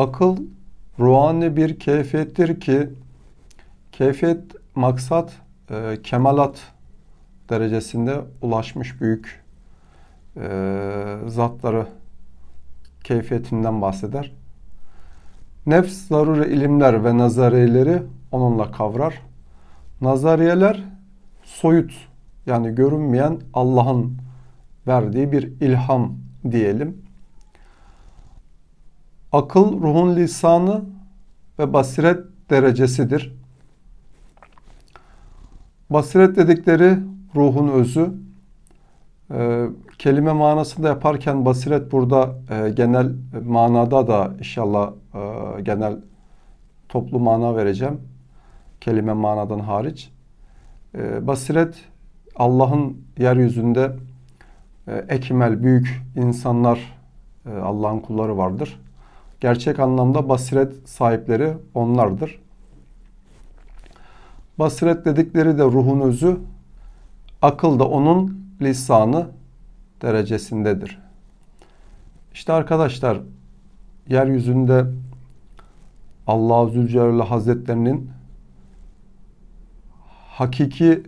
Akıl ruhani bir keyfiyettir ki keyfiyet maksat e, kemalat derecesinde ulaşmış büyük e, zatları keyfiyetinden bahseder. Nefs zaruri ilimler ve nazariyeleri onunla kavrar. Nazariyeler soyut yani görünmeyen Allah'ın verdiği bir ilham diyelim. Akıl ruhun lisanı ve basiret derecesidir. Basiret dedikleri ruhun özü. Ee, kelime manasında yaparken basiret burada e, genel manada da inşallah e, genel toplu mana vereceğim. Kelime manadan hariç. E, basiret Allah'ın yeryüzünde e, ekmel, büyük insanlar, e, Allah'ın kulları vardır. Gerçek anlamda basiret sahipleri onlardır. Basiret dedikleri de ruhun özü, akıl da onun lisanı derecesindedir. İşte arkadaşlar, yeryüzünde Allah Zülcelal Hazretlerinin hakiki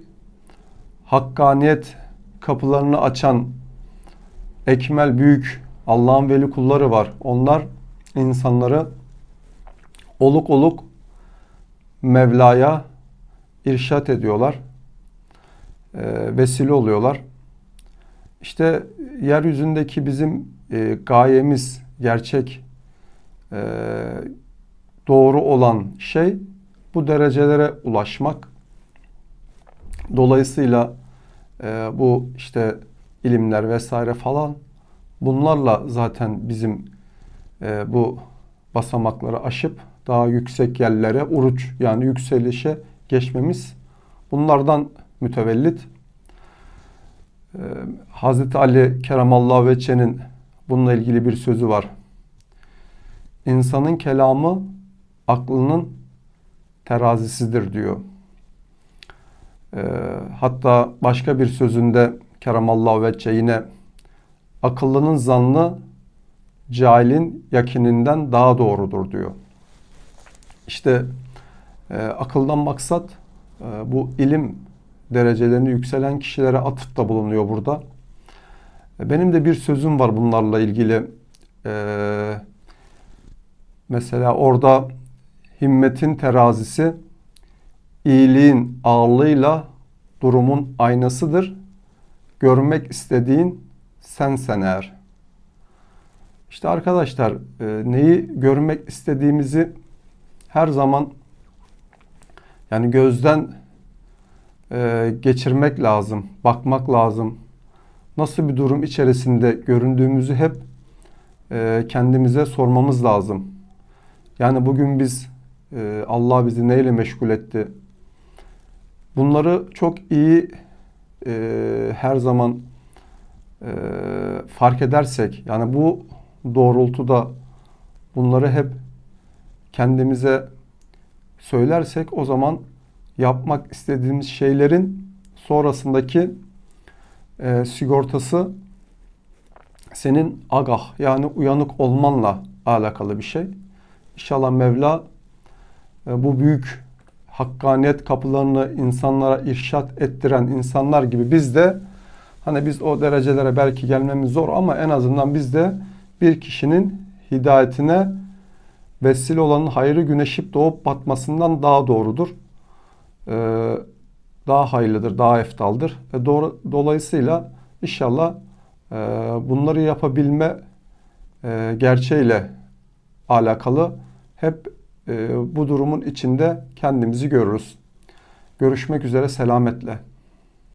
hakkaniyet kapılarını açan ekmel büyük Allah'ın veli kulları var. Onlar insanları oluk oluk Mevla'ya irşat ediyorlar. E, vesile oluyorlar. İşte yeryüzündeki bizim e, gayemiz, gerçek, e, doğru olan şey bu derecelere ulaşmak. Dolayısıyla e, bu işte ilimler vesaire falan bunlarla zaten bizim e, bu basamakları aşıp daha yüksek yerlere uruç yani yükselişe geçmemiz bunlardan mütevellit. E, Hazreti Ali Keramallahu Veçe'nin bununla ilgili bir sözü var. İnsanın kelamı aklının terazisidir diyor. E, hatta başka bir sözünde Keramallahu Veçe yine akıllının zannı cahilin yakininden daha doğrudur diyor. İşte e, akıldan maksat e, bu ilim derecelerini yükselen kişilere atıfta bulunuyor burada. E, benim de bir sözüm var bunlarla ilgili. E, mesela orada himmetin terazisi iyiliğin ağırlığıyla durumun aynasıdır. Görmek istediğin sensen eğer. İşte arkadaşlar e, neyi görmek istediğimizi her zaman yani gözden e, geçirmek lazım, bakmak lazım. Nasıl bir durum içerisinde göründüğümüzü hep e, kendimize sormamız lazım. Yani bugün biz e, Allah bizi neyle meşgul etti? Bunları çok iyi e, her zaman e, fark edersek yani bu doğrultuda bunları hep kendimize söylersek o zaman yapmak istediğimiz şeylerin sonrasındaki e, sigortası senin agah yani uyanık olmanla alakalı bir şey. İnşallah Mevla e, bu büyük hakkaniyet kapılarını insanlara irşat ettiren insanlar gibi biz de hani biz o derecelere belki gelmemiz zor ama en azından biz de bir kişinin hidayetine vesile olanın hayrı güneşip doğup batmasından daha doğrudur. Ee, daha hayırlıdır, daha eftaldır. E doğru, dolayısıyla inşallah e, bunları yapabilme e, gerçeğiyle alakalı hep e, bu durumun içinde kendimizi görürüz. Görüşmek üzere selametle.